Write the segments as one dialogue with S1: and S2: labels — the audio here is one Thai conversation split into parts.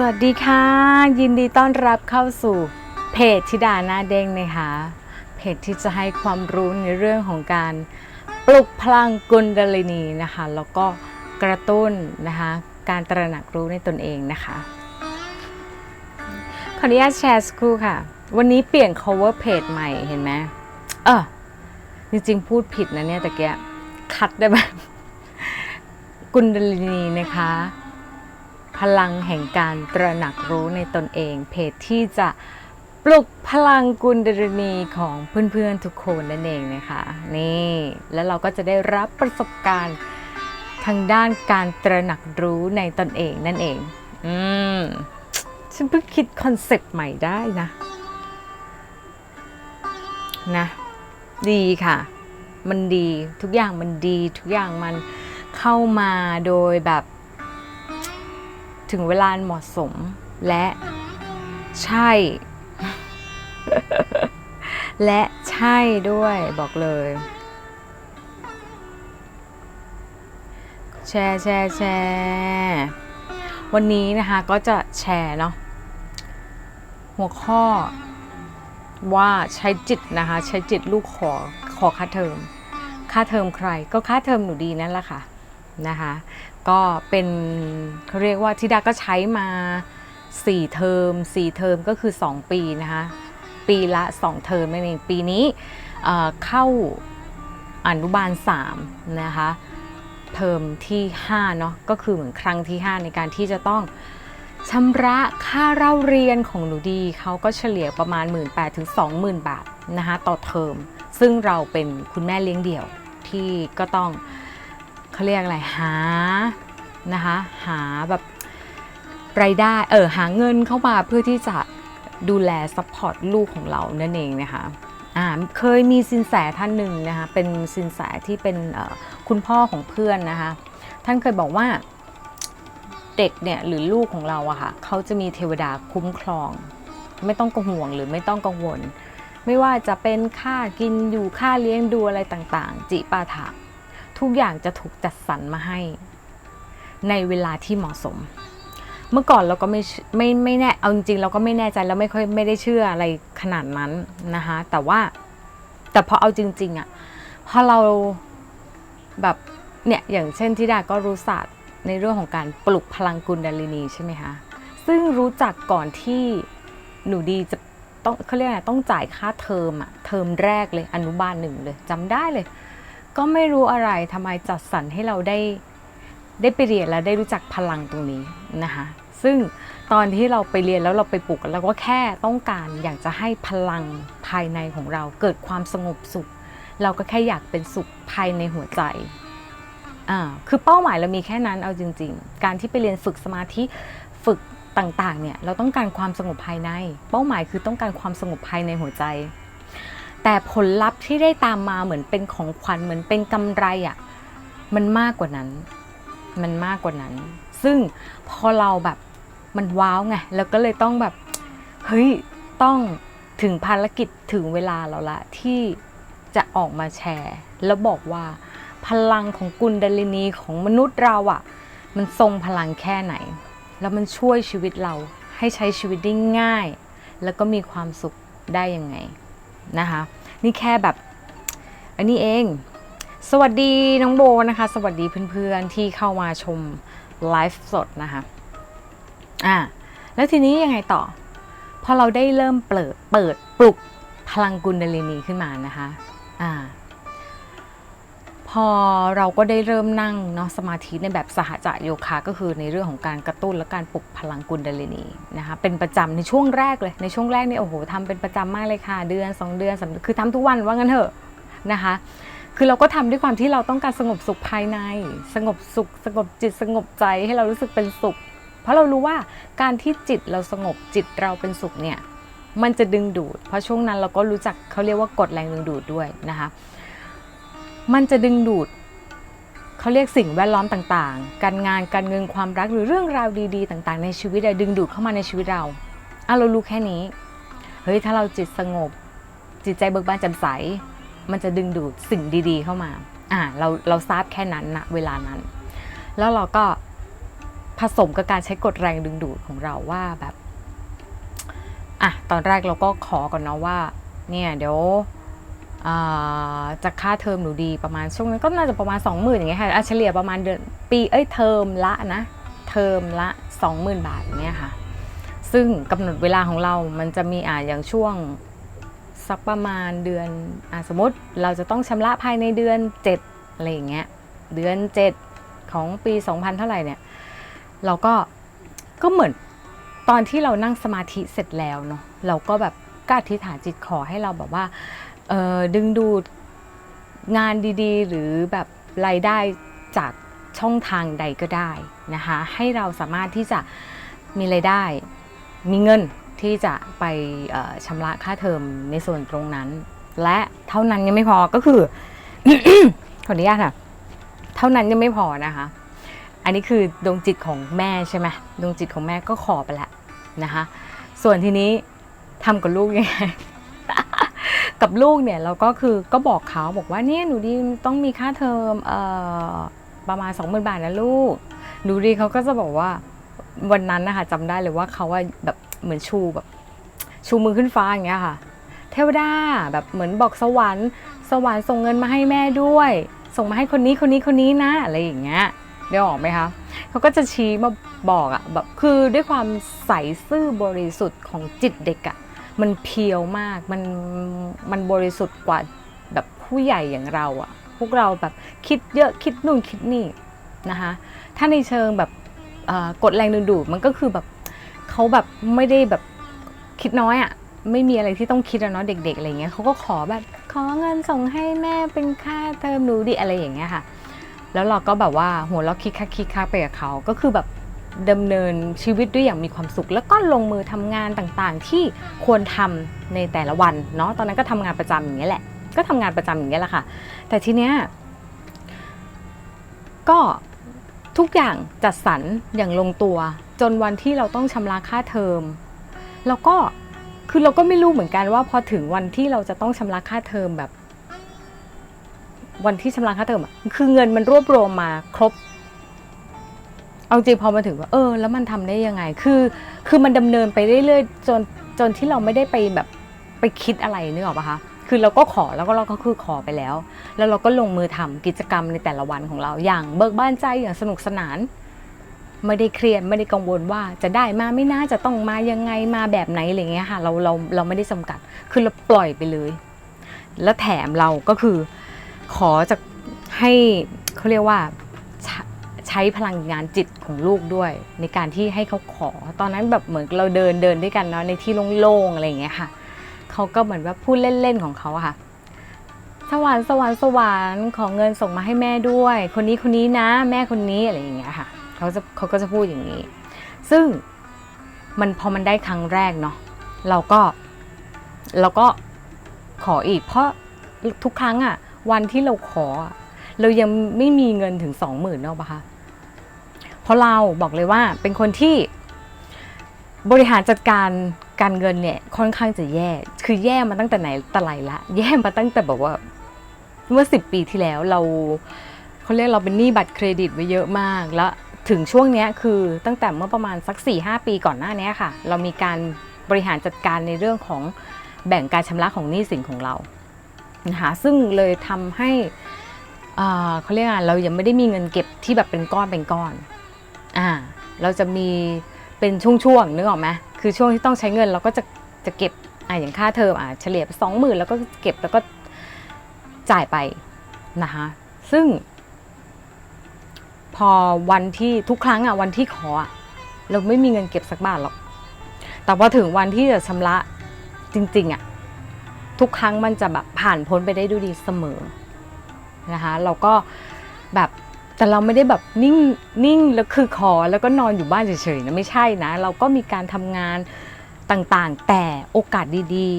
S1: สวัสดีค่ะ ยินดีต้อนรับเข้าสู่เพจธิดาหน้าเด้งนะคะเพจที่จะให้ความรู้ในเรื่องของการปลุกพลังกุนดลินีนะคะแล้วก็กระตุ้นนะคะการตระหนักรู้ในตนเองนะคะขออนุญาตแชร์สกูค่ะ วันนี้เปลี่ยน cover page ใหม่เห็นไหมเออจริงๆพูดผิดนะเนี่ยตะเกียคัดได้ไหมกุนดลินีนะคะ พลังแห่งการตระหนักรู้ในตนเอง เพจที่จะปลุกพลังกุลดรณีของเพื่อนๆทุกคนนั่นเองนะคะนี่แล้วเราก็จะได้รับประสบการณ์ทางด้านการตระหนักรู้ในตนเองนั่นเองอืมฉันเพิ่งคิดคอนเซปต์ใหม่ได้นะนะดีค่ะ มันดีทุกอย่างมันดีทุกอย่างมันเข้ามาโดยแบบ ถึงเวลาเหมาะสมและใช่ และใช่ด้วยบอกเลย แชร์แชร์แชร์วันนี้นะคะก็จะแชร์เนาะหัวข้อว่าใช้จิตนะคะ ใช้จิตลูกขอขอค่าเทอม ค่าเทอมใคร ก็ค่าเทอมหนูดีนั่นแหละค่ะนะคะ ก็เป็นเขาเรียกว่าทิดาก็ใช้มา 4 เทอม 4 เทอมก็คือ 2 ปีนะคะปีละ 2 เทอมนั่นเองปีนี้เข้าอนุบาล3นะคะเทอมที่5เนาะก็คือเหมือนครั้งที่ 5 ในการที่จะต้องชำระค่าเล่าเรียนของหนูดีเขาก็เฉลี่ยประมาณ 1 8ื่นถึง20,000 บาทนะคะต่อเทอม ซึ่งเราเป็นคุณแม่เลี้ยงเดี่ยวที่ก็ต้อง เขาเรียกอะไรหานะคะหาแบบรายได้เออหาเงินเข้ามาเพื่อที่จะดูแลซัพพอร์ตลูกของเรานั่นเองนะคะอ่าเคยมีสินแสท่านหนึ่งนะคะเป็นสินแสที่เป็นคุณพ่อของเพื่อนนะคะท่านเคยบอกว่าเด็กเนี่ยหรือลูกของเราอะค่ะเขาจะมีเทวดาคุ้มครอง ไม่ต้องกังวลหรือไม่ต้องกังวล ไม่ว่าจะเป็นค่ากินอยู่ค่าเลี้ยงดูอะไรต่างๆ จิปาถะ ทุกอย่างจะถูกจัดสรรมาให้ ในเวลาที่เหมาะสม เมื่อก่อนเราก็ไม่ไม่ไม่แน่เอาจริงๆเราก็ไม่แน่ใจแล้วไม่ค่อยไม่ได้เชื่ออะไรขนาดนั้นนะคะ แต่ว่าแต่พอเอาจริง ๆอะ่ะพอเราแบบเนี่ยอย่างเช่นที่ดาก็รู้ศาสตร์ในเรื่องของการปลุกพลังกุลดาลินีใช่ไหมคะซึ่งรู้จักก่อนที่หนูดีจะต้องเขาเรียกอะไรต้องจ่ายค่าเทอมอะเทอมแรกเลยอนุบาลหนึ่งเลยจำได้เลย ก็ไม่รู้อะไรทำไมจัดสรรให้เราได้ได้ไปเรียนแล้วได้รู้จักพลังตรงนี้นะคะซึ่งตอนที่เราไปเรียนแล้วเราไปปลุกเราก็แค่ต้องการอยากจะให้พลังภายในของเราเกิดความสงบสุข เราก็แค่อยากเป็นสุขภายในหัวใจอ่าคือเป้าหมายเรามีแค่นั้นเอาจริง ๆ การที่ไปเรียนฝึกสมาธิฝึกต่างๆเนี่ยเราต้องการความสงบภายใน เป้าหมายคือต้องการความสงบภายในหัวใจ แต่ผลลัพธ์ที่ได้ตามมาเหมือนเป็นของขวัญเหมือนเป็นกำไรอะ่ะมันมากกว่านั้น มันมากกว่านั้น ซึ่งพอเราแบบมันว้าวไงแล้วก็เลยต้องแบบเฮ้ยต้องถึงภารกิจถึงเวลาแล้วละที่จะออกมาแชร์ แล้วบอกว่า พลังของกุลดลินีของมนุษย์เราอะ่ะ มันทรงพลังแค่ไหน แล้วมันช่วยชีวิตเราให้ใช้ชีวิตได้ง่าย แล้วก็มีความสุขได้ยังไงนะคะ นี่แค่แบบ อันนี้เอง สวัสดีน้องโบนะคะ สวัสดีเพื่อนๆที่เข้ามาชมไลฟ์สดนะคะ อ่า แล้วทีนี้ยังไงต่อ พอเราได้เริ่มเปิด เปิดปลุกพลังกุลดลินีขึ้นมานะคะ อ่า พอเราก็ได้เริ่มนั่งเนาะสมาธิในแบบสหจะโยคะก็คือในเรื่องของการกระตุ้นและการปลุกพลังกุลดลินีนะคะเป็นประจำในช่วงแรกเลยในช่วงแรกนี่โอ้โหทำเป็นประจำมากเลยค่ะ เดือน 2 เดือนสามเดือนคือทำทุกวันว่างั้นเถอะนะคะคือเราก็ทำด้วยความที่เราต้องการสงบสุขภายใน สงบสุข สงบจิตสงบใจให้เรารู้สึกเป็นสุข เพราะเรารู้ว่าการที่จิตเราสงบจิตเราเป็นสุขเนี่ยมันจะดึงดูด เพราะช่วงนั้นเราก็รู้จักเขาเรียกว่ากฎแรงดึงดูดด้วยนะคะ มันจะดึงดูดเขาเรียกสิ่งแวดล้อมต่างๆ การงานการเงินความรักหรือเรื่องราวดีๆ ต่างๆ ในชีวิตอะดึงดูดเข้ามาในชีวิตเราอะเรารู้แค่นี้ เฮ้ยถ้าเราจิตสงบ จิตใจเบิกบานแจ่มใส มันจะดึงดูดสิ่งดีๆเข้ามาอ่าเราเราทราบแค่นั้นนะเวลานั้น แล้วเราก็ผสมกับการใช้กฎแรงดึงดูดของเราว่าแบบอะตอนแรกเราก็ขอก่อนเนาะว่า เนี่ยเดี๋ยว อ่าจะค่าเทอมหนูดีประมาณช่วงนั้นก็น่าจะประมาณ 20,000อย่างเงี้ยค่ะอะเฉลี่ยประมาณเดือนปีเอ้ยเทอมละนะเทอมละ 20,000 บาทอย่างเงี้ยค่ะ ซึ่งกำหนดเวลาของเรามันจะมีอ่าอย่างช่วงสักประมาณเดือนอะสมมติเราจะต้องชำระภายในเดือน 7 อะไรอย่างเงี้ยเดือน 7 ของปี 2000 เท่าไหร่เนี่ย เราก็ก็เหมือนตอนที่เรานั่งสมาธิเสร็จแล้วเนาะเราก็แบบก็อธิษฐานจิตขอให้เราแบบว่า ดึงดูดงานดีๆ หรือแบบรายได้จากช่องทางใดก็ได้นะคะให้เราสามารถที่จะมีรายได้มีเงินที่จะไปชำระค่าเทอมในส่วนตรงนั้น และเท่านั้นยังไม่พอก็คือขออนุญาตค่ะ เท่านั้นยังไม่พอนะคะ อันนี้คือดวงจิตของแม่ใช่ไหมดวงจิตของแม่ก็ขอไปแล้วนะคะ ส่วนทีนี้ทำกับลูกยังไง กับลูกเนี่ยเราก็คือก็บอกเขาบอกว่าเนี่ยหนูดีต้องมีค่าเทอมเอ่อประมาณ 20,000 บาทนะลูกหนูดีเขาก็จะบอกว่าวันนั้นนะคะจำได้เลยว่าเขาว่าแบบเหมือนชูแบบ ชูมือขึ้นฟ้าอย่างเงี้ยค่ะ เทวดาแบบเหมือนบอกสวรรค์สวรรค์ส่งเงินมาให้แม่ด้วย ส่งมาให้คนนี้คนนี้คนนี้นะอะไรอย่างเงี้ยเดี๋ยวออกไหมคะเขาก็จะชี้มาบอกอะแบบคือด้วยความใสซื่อบริสุทธิ์ของจิตเด็กอะ มันเพียวมากมันมันบริสุทธิ์กว่าแบบผู้ใหญ่อย่างเราอะพวกเราแบบคิดเยอะคิดนู่นคิดนี่นะคะถ้าในเชิงแบบกดแรงดึงดูดมันก็คือแบบเขาแบบไม่ได้แบบคิดน้อยอะไม่มีอะไรที่ต้องคิดอะเนาะเด็กๆอะไรเงี้ยเขาก็ขอแบบขอเงินส่งให้แม่เป็นค่าเทอมหนูดิอะไรอย่างเงี้ยค่ะ แล้วเราก็แบบว่าหัวเราคิกคักคิกคักไปกับเขาก็คือแบบ ดำเนินชีวิตด้วยอย่างมีความสุข แล้วก็ลงมือทำงานต่างๆ ที่ควรทำในแต่ละวันเนาะตอนนั้นก็ทำงานประจำอย่างเงี้ยแหละ ก็ทำงานประจำอย่างเงี้ยแหละค่ะ แต่ทีเนี้ยก็ทุกอย่างจัดสรรอย่างลงตัว จนวันที่เราต้องชำระค่าเทอม แล้วก็คือเราก็ไม่รู้เหมือนกันว่าพอถึงวันที่เราจะต้องชำระค่าเทอมแบบ วันที่ชำระค่าเทอมอะคือเงินมันรวบรวมมาครบ เอาจริงพอมาถึงว่าเออ แล้วมันทำได้ยังไง คือคือมันดำเนินไปเรื่อยๆจนจนที่เราไม่ได้ไปแบบไปคิดอะไรนึกออกปะคะคือเราก็ขอแล้วก็เราก็คือขอไปแล้ว แล้วเราก็ลงมือทำกิจกรรมในแต่ละวันของเราอย่างเบิกบ้านใจอย่างสนุกสนาน ไม่ได้เครียดไม่ได้กังวลว่าจะได้มาไม่น่าจะต้องมายังไงมาแบบไหนอะไรเงี้ยค่ะเราเราเราไม่ได้จำกัด คือเราปล่อยไปเลย แล้วแถมเราก็คือขอจะให้เขาเรียกว่า ใช้พลังงานจิตของลูกด้วย ในการที่ให้เขาขอ ตอนนั้นแบบเหมือนเราเดินเดินด้วยกันเนาะในที่โล่งๆอะไรอย่างเงี้ยค่ะเขาก็เหมือนว่าพูดเล่นๆของเขาอะค่ะ สวรรค์สวรรค์สวรรค์ของเงินส่งมาให้แม่ด้วย คนนี้คนนี้นะ แม่คนนี้อะไรอย่างเงี้ยค่ะเขาจะเขาก็จะพูดอย่างนี้ ซึ่งมันพอมันได้ครั้งแรกเนาะเราก็เราก็ขออีก เพราะทุกครั้งอะวันที่เราขอเรายังไม่มีเงินถึงสองหมื่นเนาะปะคะ ราะเราบอกเลยว่าเป็นคนที่บริหารจัดการการเงินเนี่ยค่อนข้างจะแย่ คือแย่มาตั้งแต่ไหนแต่ไรละ แย่มาตั้งแต่แบบว่า เมื่อสิบปีที่แล้วเราเขาเรียกเราเป็นหนี้บัตรเครดิตไว้เยอะมากแล้วถึงช่วงนี้คือตั้งแต่เมื่อประมาณสัก4ี่หปีก่อนหน้านี้ค่ะ เรามีการบริหารจัดการในเรื่องของแบ่งการชำระของหนี้สินของเรานะคะซึ่งเลยทำให้อ่าเขาเรียกว่าเรายังไม่ได้มีเงินเก็บที่แบบเป็นก้อนเป็นก้อน อ่าเราจะมีเป็นช่วงๆนึกออกไหมคือช่วงที่ต้องใช้เงินเราก็จะจะเก็บอ่าอย่างค่าเทอมอ่าเฉลี่ยสองหมื่นแล้วก็เก็บแล้วก็จ่ายไปนะคะซึ่ง พอวันที่ทุกครั้งอะวันที่ขออะเราไม่มีเงินเก็บสักบาทหรอก แต่พอถึงวันที่จะชำระจริง ๆอะทุกครั้งมันจะแบบผ่านพ้นไปได้ด้วยดีเสมอนะคะเราก็แบบ แต่เราไม่ได้แบบนิ่งนิ่งแล้วคือขอแล้วก็นอนอยู่บ้านเฉยๆนะไม่ใช่นะ เราก็มีการทำงานต่างๆ แต่โอกาสดี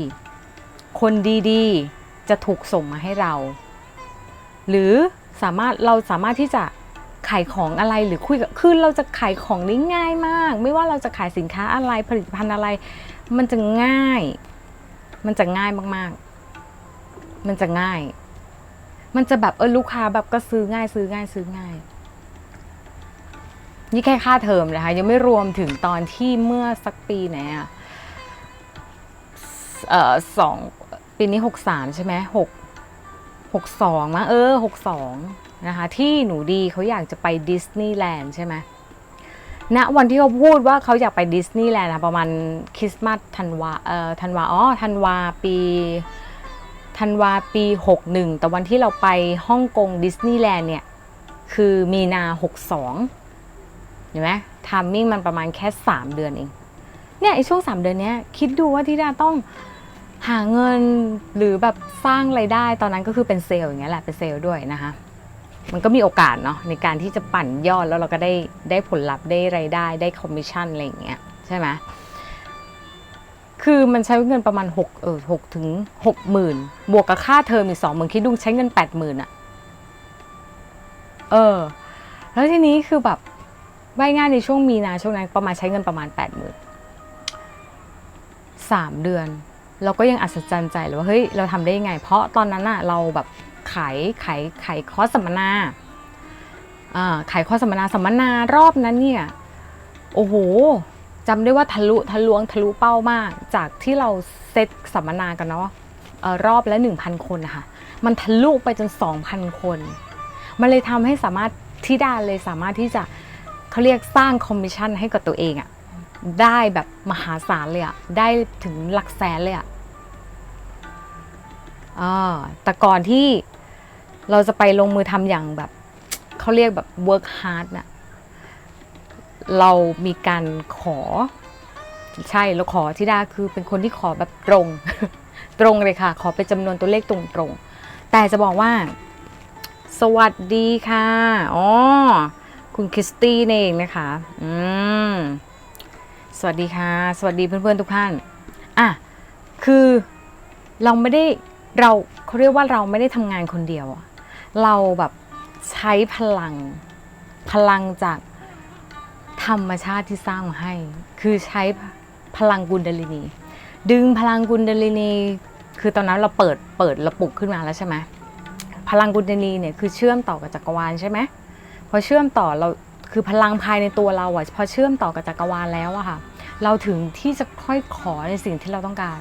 S1: ๆ คนดีๆ จะถูกส่งมาให้เรา หรือสามารถเราสามารถที่จะขายของอะไรหรือคุยกับคือเราจะขายของได้ง่ายมาก ไม่ว่าเราจะขายสินค้าอะไรผลิตภัณฑ์อะไร มันจะง่าย มันจะง่ายมากๆ มันจะง่าย มันจะแบบเออลูกค้าแบบก็ซื้อง่ายซื้อง่ายซื้อง่าย นี่แค่ค่าเทอมนะคะ ยังไม่รวมถึงตอนที่เมื่อสักปีไหนอะเอ่อสองปีนี้หกสามใช่ไหมหกหกสองมั้งเออหกสองนะคะ ที่หนูดีเขาอยากจะไปดิสนีย์แลนด์ใช่ไหมณวันที่เขาพูดว่าเขาอยากไปดิสนีย์แลนด์นะประมาณคริสต์มาสธันวาเอ่อธันวาอ๋อธันวาปี ธันวาปี 61 แต่วันที่เราไปฮ่องกงดิสนีย์แลนด์เนี่ย คือมีนา 62 เห็นไหมทามมิ่งมันประมาณแค่ 3 เดือนเอง เนี่ยไอช่วง 3 เดือนเนี้ยคิดดูว่าที่ดาต้องหาเงินหรือแบบสร้างไรายได้ตอนนั้นก็คือเป็นเซลล์อย่างเงี้ยแหละเป็นเซลล์ด้วยนะคะ มันก็มีโอกาสเนาะในการที่จะปั่นยอดแล้วเราก็ได้ได้ผลลัพธ์ได้ไรายได้ได้คอมมิชชั่นอะไรอย่างเงี้ยใช่ไหม คือมันใช้เงินประมาณ6เออหกถึงหกหมื่นบวกกับค่าเทอมอีกสองหมื่นคิดดูใช้เงินแปดหมื่นอะเออ แล้วทีนี้คือแบบว่ายง่ายในช่วงมีนาช่วงนั้นประมาณใช้เงินประมาณแปดหมื่นสามเดือน เราก็ยังอัศจรรย์ใจเลยว่าเฮ้ยเราทำได้ยังไง เพราะตอนนั้นอะเราแบบขายขายขายคอร์สสัมมนาอ่าขายคอร์สสัมมนาสัมมนารอบนั้นเนี่ย โอ้โห จำได้ว่าทะลุทะลวงทะลุเป้ามาก จากที่เราเซตสัมมนากันเนาะเอ่อรอบละ 1,000 คนนะคะมันทะลุไปจน 2,000 คน มันเลยทำให้สามารถที่ดาเลยสามารถที่จะเขาเรียกสร้างคอมมิชชั่นให้กับตัวเองอะได้แบบมหาศาลเลยอะได้ถึงหลักแสนเลยอะอแต่ก่อนที่เราจะไปลงมือทำอย่างแบบเขาเรียกแบบ work hard น่ะ เรามีการขอ ใช่เราขอที่ดาคือเป็นคนที่ขอแบบตรง ตรงเลยค่ะ ขอเป็นจำนวนตัวเลขตรงๆ แต่จะบอกว่า สวัสดีค่ะอ๋อคุณคริสตี้เองนะคะ อืม สวัสดีค่ะ สวัสดีเพื่อนๆทุกท่าน อะ คือเราไม่ได้เราเขาเรียกว่าเราไม่ได้ทำงานคนเดียว เราแบบใช้พลัง พลังจาก ธรรมชาติที่สร้างมาให้ คือใช้พลังกุนดลินี ดึงพลังกุนดลินี คือตอนนั้นเราเปิดเปิดระปลุกขึ้นมาแล้วใช่ไหมพลังกุนดลินีเนี่ยคือเชื่อมต่อกับจักรวาลใช่ไหมพอเชื่อมต่อเราคือพลังภายในตัวเราอะพอเชื่อมต่อกับจักรวาลแล้วอะค่ะ เราถึงที่จะค่อยขอในสิ่งที่เราต้องการ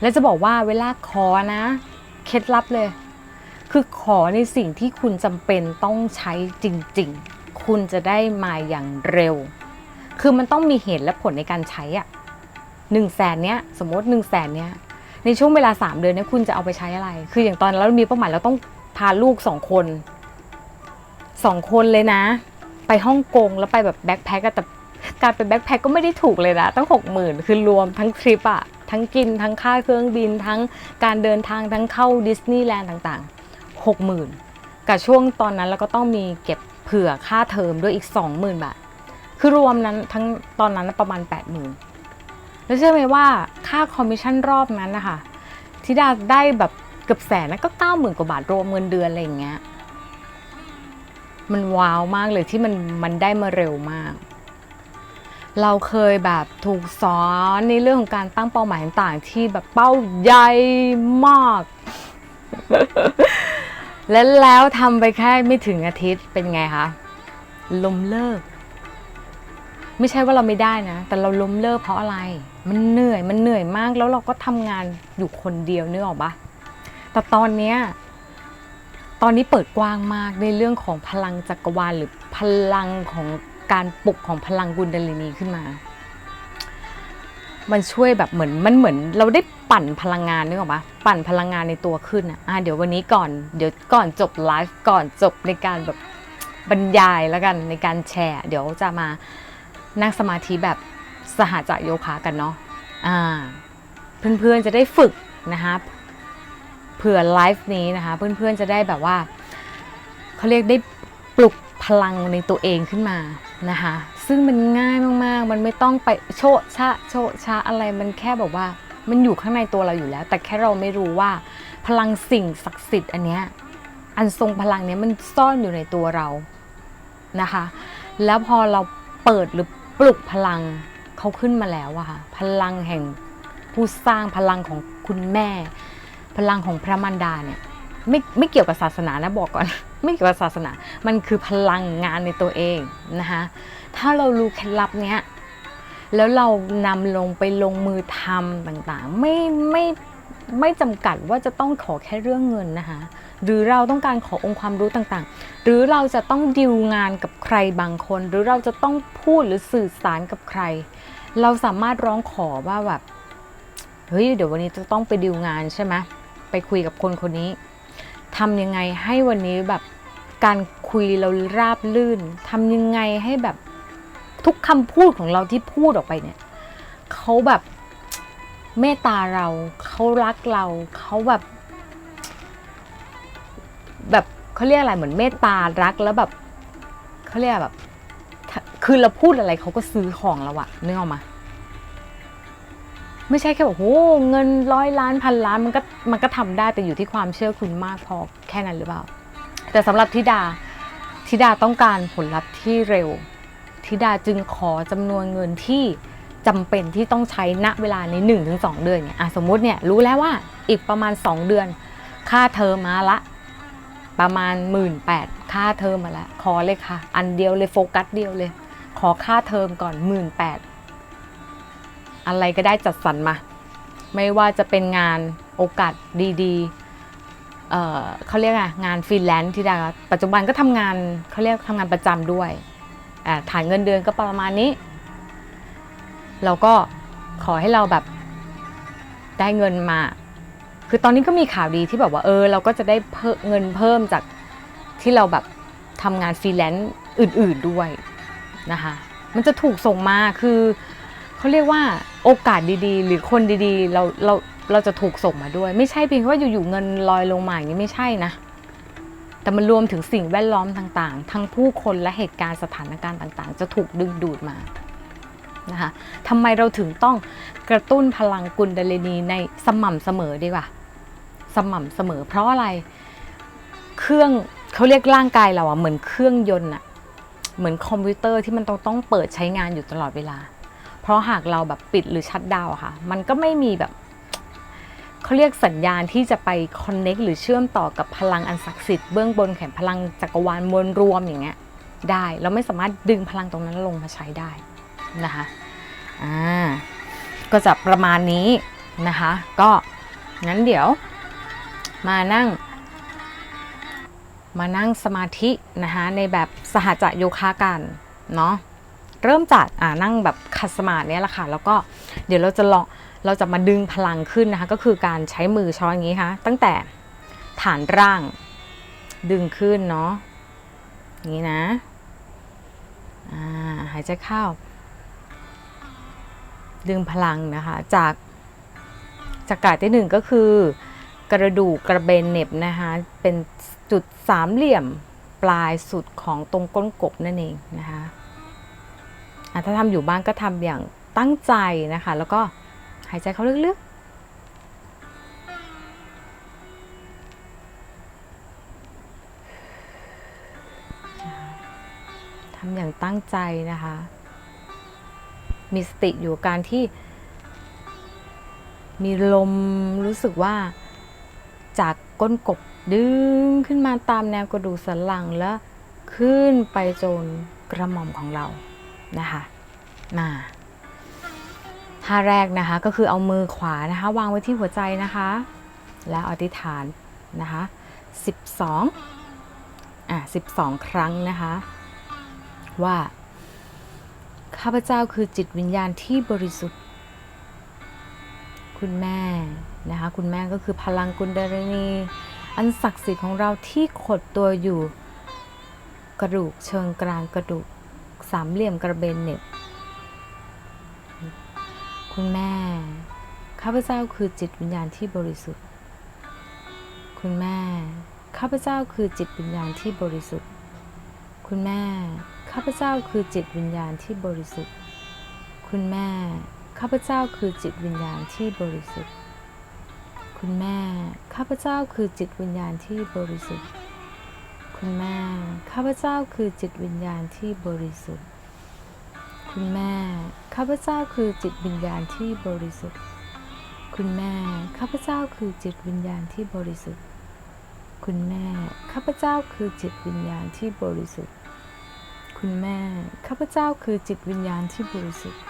S1: และจะบอกว่าเวลาขอนะเคล็ดลับเลย คือขอในสิ่งที่คุณจำเป็นต้องใช้จริง ๆ คุณจะได้มาอย่างเร็ว คือมันต้องมีเหตุและผลในการใช้อะหนึ่งแสนเนี้ยสมมติหนึ่งแสนเนี้ยในช่วงเวลาสามเดือนเนี้ยคุณจะเอาไปใช้อะไร คืออย่างตอนเรามีเป้าหมายเราต้องพาลูกสองคนสองคนเลยนะ ไปฮ่องกงแล้วไปแบบแบ็คแพ็คแต่การไปแบ็คแพ็คก็ไม่ได้ถูกเลยนะตั้งหกหมื่นคือรวมทั้งทริปอะทั้งกินทั้งค่าเครื่องบินทั้งการเดินทางทั้งเข้าดิสนีย์แลนด์ต่างๆหกหมื่นกับช่วงตอนนั้นเราก็ต้องมีเก็บ เผื่อค่าเทอมด้วยอีกสองหมื่นบาท คือรวมนั้นทั้งตอนนั้นประมาณแปดหมื่นแล้วเชื่อไหมว่าค่าคอมมิชชั่นรอบนั้นนะคะที่ดาได้แบบเกือบแสนนะก็เก้าหมื่นกว่าบาทรวมเงินเดือนอะไรอย่างเงี้ย มันว้าวมากเลยที่มันมันได้มาเร็วมาก เราเคยแบบถูกสอนในเรื่องของการตั้งเป้าหมายต่างๆ ที่แบบเป้าใหญ่มาก และแล้วทำไปแค่ไม่ถึงอาทิตย์เป็นไงคะล้มเลิก ไม่ใช่ว่าเราไม่ได้นะ แต่เราล้มเลิกเพราะอะไร มันเหนื่อยมันเหนื่อยมากแล้วเราก็ทำงานอยู่คนเดียวนึกออกปะแต่ตอนเนี้ยตอนนี้เปิดกว้างมากในเรื่องของพลังจักรวาลหรือพลังของการปลุกของพลังกุนดลินีขึ้นมา มันช่วยแบบเหมือนมันเหมือนเราได้ปั่นพลังงานนึกออกปะปั่นพลังงานในตัวขึ้นอะอะเดี๋ยววันนี้ก่อนเดี๋ยวก่อนจบไลฟ์ก่อนจบในการแบบบรรยายแล้วกันในการแชร์ เดี๋ยวจะมานั่งสมาธิแบบสหจโยคะกันเนาะอ่าเพื่อนๆจะได้ฝึกนะคะเผื่อไลฟ์นี้นะคะเพื่อนๆจะได้แบบว่าเขาเรียกได้ปลุกพลังในตัวเองขึ้นมานะคะ ซึ่งมันง่ายมากๆ มันไม่ต้องไปโชะชะโชะชะอะไร มันแค่แบบว่า มันอยู่ข้างในตัวเราอยู่แล้ว แต่แค่เราไม่รู้ว่า พลังสิ่งศักดิ์สิทธิ์อันเนี้ย อันทรงพลังเนี้ยมันซ่อนอยู่ในตัวเรานะคะ แล้วพอเราเปิดหรือปลุกพลังเขาขึ้นมาแล้วอะค่ะ พลังแห่งผู้สร้างพลังของคุณแม่ พลังของพระมารดาเนี่ยไม่ไม่เกี่ยวกับศาสนานะบอกก่อน ไม่เกี่ยวกับศาสนา มันคือพลังงานในตัวเองนะคะ ถ้าเรารู้เคล็ดลับเนี้ยแล้วเรานำลงไปลงมือทำต่างๆ ไม่ไม่ไม่จำกัดว่าจะต้องขอแค่เรื่องเงินนะคะ หรือเราต้องการขอองค์ความรู้ต่างๆ หรือเราจะต้องดิวงานกับใครบางคน หรือเราจะต้องพูดหรือสื่อสารกับใคร เราสามารถร้องขอว่าแบบเฮ้ยเดี๋ยววันนี้จะต้องไปดิวงานใช่ไหมไปคุยกับคนคนนี้ทำยังไงให้วันนี้แบบการคุยเราราบลื่นทำยังไงให้แบบ ทุกคำพูดของเราที่พูดออกไปเนี่ยเขาแบบเมตตาเราเขารักเราเขาแบบ แบบเขาเรียกอะไรเหมือนเมตตารักแล้วแบบเขาเรียกแบบ คือเราพูดอะไรเขาก็ซื้อของเราอะนึกออกมาไม่ใช่แค่บอกโอ้เงินร้อยล้านพันล้านมันก็มันก็ทำได้แต่อยู่ที่ความเชื่อคุณมากพอแค่นั้นหรือเปล่า แต่สำหรับธิดาธิดาต้องการผลลัพธ์ที่เร็ว ธิดาจึงขอจำนวนเงินที่จำเป็นที่ต้องใช้ณเวลาใน1-2 เดือนเนี่ยสมมุติเนี่ยรู้แล้วว่าอีกประมาณ 2 เดือน ค่าเทอมมาละ ประมาณ 1 8ื่นค่าเทอมมาล้วขอเลยค่ะ อันเดียวเลยโฟกัสเดียวเลย ขอค่าเทอมก่อน 1 8ื่นอะไรก็ได้จัดสรรมา ไม่ว่าจะเป็นงานโอกาสดีๆเเขาเรียกไงงานฟรีแลนซ์ที่ดาปัจจุบันก็ทำงานเขาเรียกทำงานประจำด้วย ฐานเงินเดือนก็ประมาณนี้ เราก็ขอให้เราแบบได้เงินมา คือตอนนี้ก็มีข่าวดีที่แบบว่าเออ เราก็จะได้เงินเพิ่มจากที่เราแบบทำงานฟรีแลนซ์อื่น ๆด้วยนะคะ มันจะถูกส่งมาคือเขาเรียกว่าโอกาสดีๆ หรือคนดีๆ เราเราเราจะถูกส่งมาด้วย ไม่ใช่เพียงว่าอยู่ๆเงินลอยลงมาอย่างนี้ไม่ใช่นะ แต่มันรวมถึงสิ่งแวดล้อมต่างๆ ทั้งผู้คนและเหตุการณ์สถานการณ์ต่างๆ จะถูกดึงดูดมานะคะทำไมเราถึงต้องกระตุ้นพลังกุลดลินีในสม่ำเสมอดีกว่า สม่ำเสมอ เพราะอะไร เครื่องเขาเรียกร่างกายเราอะเหมือนเครื่องยนต์อะเหมือนคอมพิวเตอร์ที่มันต้องต้องเปิดใช้งานอยู่ตลอดเวลา เพราะหากเราแบบปิดหรือชัดดาวะค่ะ มันก็ไม่มีแบบ เขาเรียกสัญญาณที่จะไปคอนเน็กหรือเชื่อมต่อกับพลังอันศักดิ์สิทธิ์เบื้องบนแขนพลังจักรวาลมวลรวมอย่างเงี้ยได้เราไม่สามารถดึงพลังตรงนั้นลงมาใช้ได้นะคะอ่าก็จะประมาณนี้นะคะ ก็งั้นเดี๋ยวมานั่ง มานั่งสมาธินะคะในแบบสหจะโยคะกันเนาะเริ่มจากอ่านั่งแบบคัสมาเนี้ยแหละค่ะ แล้วก็เดี๋ยวเราจะลอง เราจะมาดึงพลังขึ้นนะคะ ก็คือการใช้มือช้อนอย่างนี้ค่ะตั้งแต่ฐานร่างดึงขึ้นเนาะอย่างนี้นะาหายใจเข้า ดึงพลังนะคะ จากจากกาดที่หนึ่งก็คือ กระดูกกระเบนเน็บนะคะ เป็นจุดสามเหลี่ยมปลายสุดของตรงก้นกบนั่นเองนะคะอะถ้าทำอยู่บ้านก็ทำอย่างตั้งใจนะคะ แล้วก็ หายใจเข้าลึกๆ ทำอย่างตั้งใจนะคะ มีสติอยู่กับการที่ มีลมรู้สึกว่าจากก้นกบดึงขึ้นมาตามแนวกระดูกสันหลังแล้วขึ้นไปจนกระหม่อมของเรานะคะมา ท่าแรกนะคะก็คือเอามือขวานะคะ วางไว้ที่หัวใจนะคะ แล้วอธิษฐานนะคะ12อะ12 ครั้งนะคะ ว่า ข้าพเจ้าคือจิตวิญญาณที่บริสุทธิ์ คุณแม่นะคะ คุณแม่ก็คือพลังกุลดารินีอันศักดิ์สิทธิ์ของเราที่ขดตัวอยู่ กระดูกเชิงกรานกระดูกสามเหลี่ยมกระเบนเน็บ คุณแม่ ข้าพเจ้าคือจิตวิญญาณที่บริสุทธิ์ คุณแม่ ข้าพเจ้าคือจิตวิญญาณที่บริสุทธิ์ คุณแม่ ข้าพเจ้าคือจิตวิญญาณที่บริสุทธิ์ คุณแม่ ข้าพเจ้าคือจิตวิญญาณที่บริสุทธิ์ คุณแม่ ข้าพเจ้าคือจิตวิญญาณที่บริสุทธิ์ คุณแม่ ข้าพเจ้าคือจิตวิญญาณที่บริสุทธิ์ คุณแม่ ข้าพเจ้าคือจิตวิญญาณที่บริสุทธิ์ คุณแม่ ข้าพเจ้าคือจิตวิญญาณที่บริสุทธิ์ คุณแม่ ข้าพเจ้าคือจิตวิญญาณที่บริสุทธิ์ คุณแม่ ข้าพเจ้าคือจิตวิญญาณที่บริสุทธิ์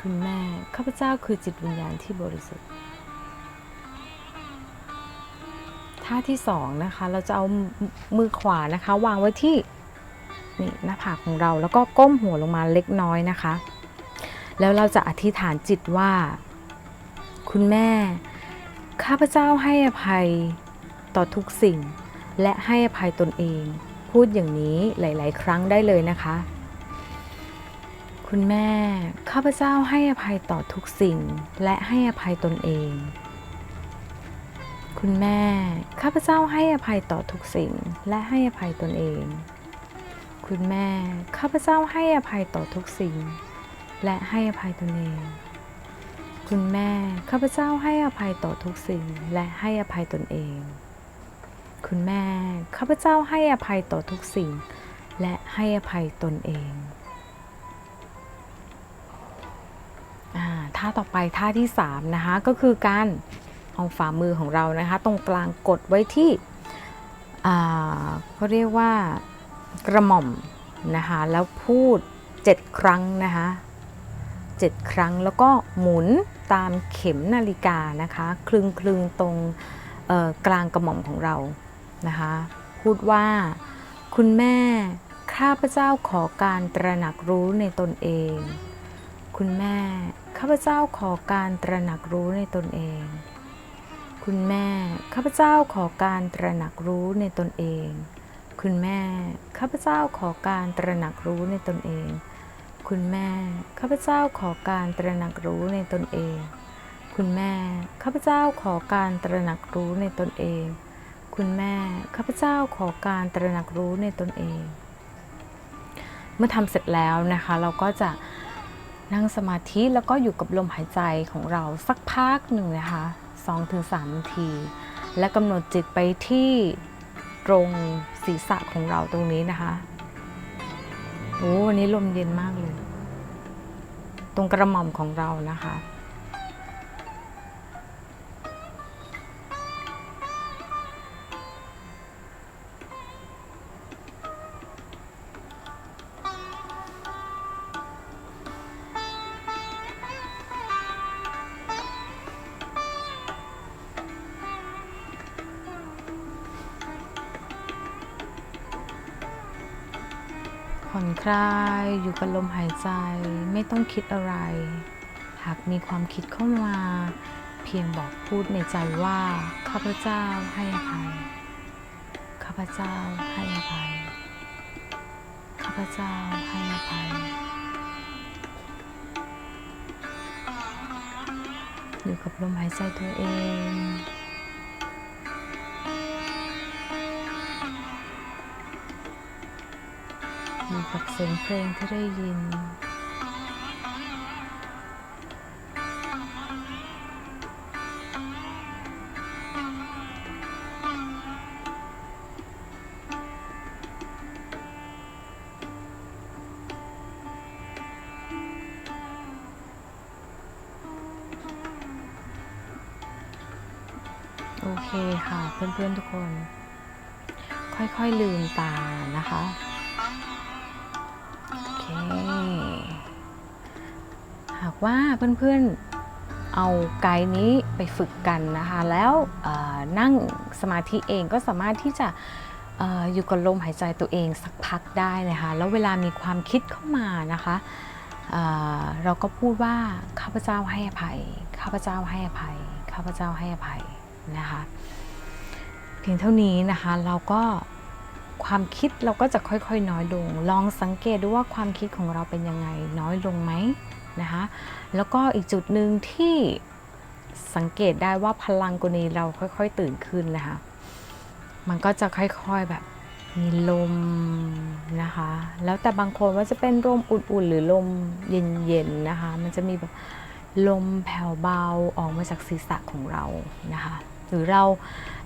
S1: คุณแม่ ข้าพเจ้าคือจิตวิญญาณที่บริสุทธิ์ท่าที่สองนะคะ เราจะเอามือขวานะคะ วางไว้ที่นี่หน้าผากของเราแล้วก็ก้มหัวลงมาเล็กน้อยนะคะ แล้วเราจะอธิษฐานจิตว่า คุณแม่ ข้าพเจ้าให้อภัยต่อทุกสิ่ง และให้อภัยตนเอง พูดอย่างนี้หลาย ๆ ครั้งได้เลยนะคะ คุณแม่ ข้าพเจ้าให้อภัยต่อทุกสิ่ง และให้อภัยตนเอง คุณแม่ ข้าพเจ้าให้อภัยต่อทุกสิ่ง และให้อภัยตนเอง คุณแม่ ข้าพเจ้าให้อภัยต่อทุกสิ่ง และให้อภัยตนเอง คุณแม่ ข้าพเจ้าให้อภัยต่อทุกสิ่งและให้อภัยตนเอง คุณแม่ ข้าพเจ้าให้อภัยต่อทุกสิ่ง และให้อภัยตนเองอท่าต่อไปท่าที่3นะคะก็คือการเอาฝ่ามือของเรานะคะตรงกลางกดไว้ที่เขาเรียกว่ากระหม่อมนะคะแล้วพูด 7 ครั้งนะคะ 7 ครั้ง แล้วก็หมุนตามเข็มนาฬิกานะคะคลึงคลึงๆตรงกลางกระหม่อมของเรานะคะพูดว่าคุณแม่ข้าพเจ้าขอการตระหนักรู้ในตนเอง คุณแม่ข้าพเจ้าขอการตระหนักรู้ในตนเอง คุณแม่ข้าพเจ้าขอการตระหนักรู้ในตนเอง คุณแม่ข้าพเจ้าขอการตระหนักรู้ในตนเอง คุณแม่ ข้าพเจ้าขอการตระหนักรู้ในตนเอง คุณแม่ ข้าพเจ้าขอการตระหนักรู้ในตนเอง คุณแม่ ข้าพเจ้าขอการตระหนักรู้ในตนเอง เมื่อทำเสร็จแล้วนะคะ เราก็จะนั่งสมาธิแล้วก็อยู่กับลมหายใจของเราสักพักหนึ่งนะคะ2-3นาที และกำหนดจิตไปที่ตรงศีรษะของเราตรงนี้นะคะ โอ้วันนี้ลมเย็นมากเลย ตรงกระหม่อมของเรานะคะ คลายอยู่กับลมหายใจไม่ต้องคิดอะไร หากมีความคิดเข้ามา เพียงบอกพูดในใจว่าข้าพเจ้าให้อภัยข้าพเจ้าให้อภัยข้าพเจ้าให้อภัยอยู่กับลมหายใจตัวเอง กับเสียงเพลงที่ได้ยิน เพื่อนๆเอาไกด์นี้ไปฝึกกันนะคะแล้วนั่งสมาธิเองก็สามารถที่จะออยู่กับลมหายใจตัวเองสักพักได้นะคะแล้วเวลามีความคิดเข้ามานะคะเเราก็พูดว่าข้าพเจ้าให้อภัยข้าพเจ้าให้อภัยข้าพเจ้าให้อภัยนะคะเพียงเท่านี้นะคะเราก็ความคิดเราก็จะค่อยๆ น้อยลง ลองสังเกตดูว่าความคิดของเราเป็นยังไงน้อยลงไหม นะคะแล้วก็อีกจุดหนึ่งที่สังเกตได้ว่าพลังกวนี้เราค่อย ๆ ตื่นขึ้นนะคะมันก็จะค่อยๆแบบมีลมนะคะ แล้วแต่บางคนว่าจะเป็นลมอุ่นๆ หรือลมเย็นๆนะคะ มันจะมีแบบลมแผ่วเบาออกมาจากศีรษะของเรานะคะ หรือเรา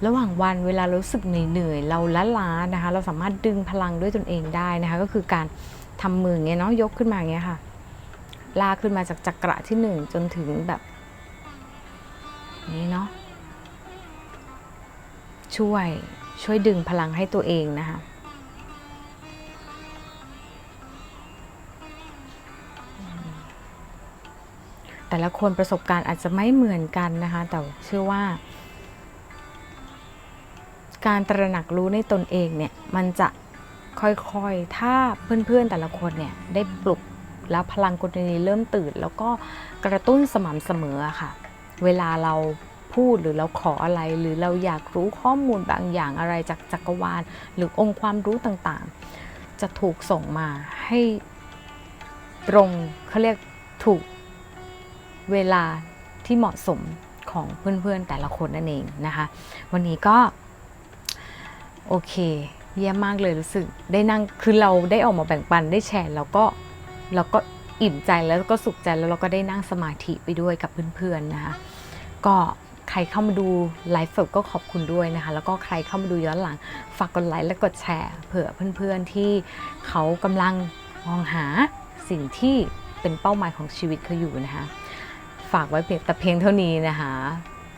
S1: ระหว่างวันเวลารู้สึกเหนื่อยๆ เราล้าล้าๆนะคะ เราสามารถดึงพลังด้วยตนเองได้นะคะ ก็คือการทำมือเงี้ยเนาะยกขึ้นมาเงี้ยค่ะ ลากขึ้นมาจากจักระที่หนึ่งจนถึงแบบนี้เนาะช่วยช่วยดึงพลังให้ตัวเองนะคะแต่ละคนประสบการณ์อาจจะไม่เหมือนกันนะคะ แต่เชื่อว่า การตระหนักรู้ในตนเองเนี่ย มันจะค่อยๆ ถ้าเพื่อนๆแต่ละคนเนี่ยได้ปลุก แล้วพลังกุณนีเริ่มตื่น แล้วก็กระตุ้นสม่ำเสมอค่ะ เวลาเราพูดหรือเราขออะไร หรือเราอยากรู้ข้อมูลบางอย่างอะไรจากจักรวาล หรือองค์ความรู้ต่างๆ จะถูกส่งมาให้ตรงเขาเรียกถูกเวลาที่เหมาะสมของเพื่อนๆแต่ละคนนั่นเองนะคะ วันนี้ก็โอเคเยี่ยมมากเลยรู้สึกได้นั่งคือเราได้ออกมาแบ่งปันได้แชร์ แล้วก็ เราก็อิ่มใจแล้วก็สุขใจแล้วเราก็ได้นั่งสมาธิไปด้วยกับเพื่อนๆนะคะก็ใครเข้ามาดูไลฟ์สดก็ขอบคุณด้วยนะคะ แล้วก็ใครเข้ามาดูย้อนหลังฝากกดไลค์และกดแชร์เผื่อเพื่อนๆที่เขากำลังมองหาสิ่งที่เป็นเป้าหมายของชีวิตเขาอยู่นะคะฝากไว้เพียงแต่เพียงเท่านี้นะคะ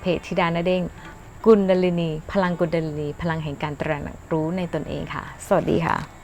S1: เพจธิดานาเด้งกุณดลินี พลังกุณดลินี พลังแห่งการตระหนักรู้ในตนเองค่ะ สวัสดีค่ะ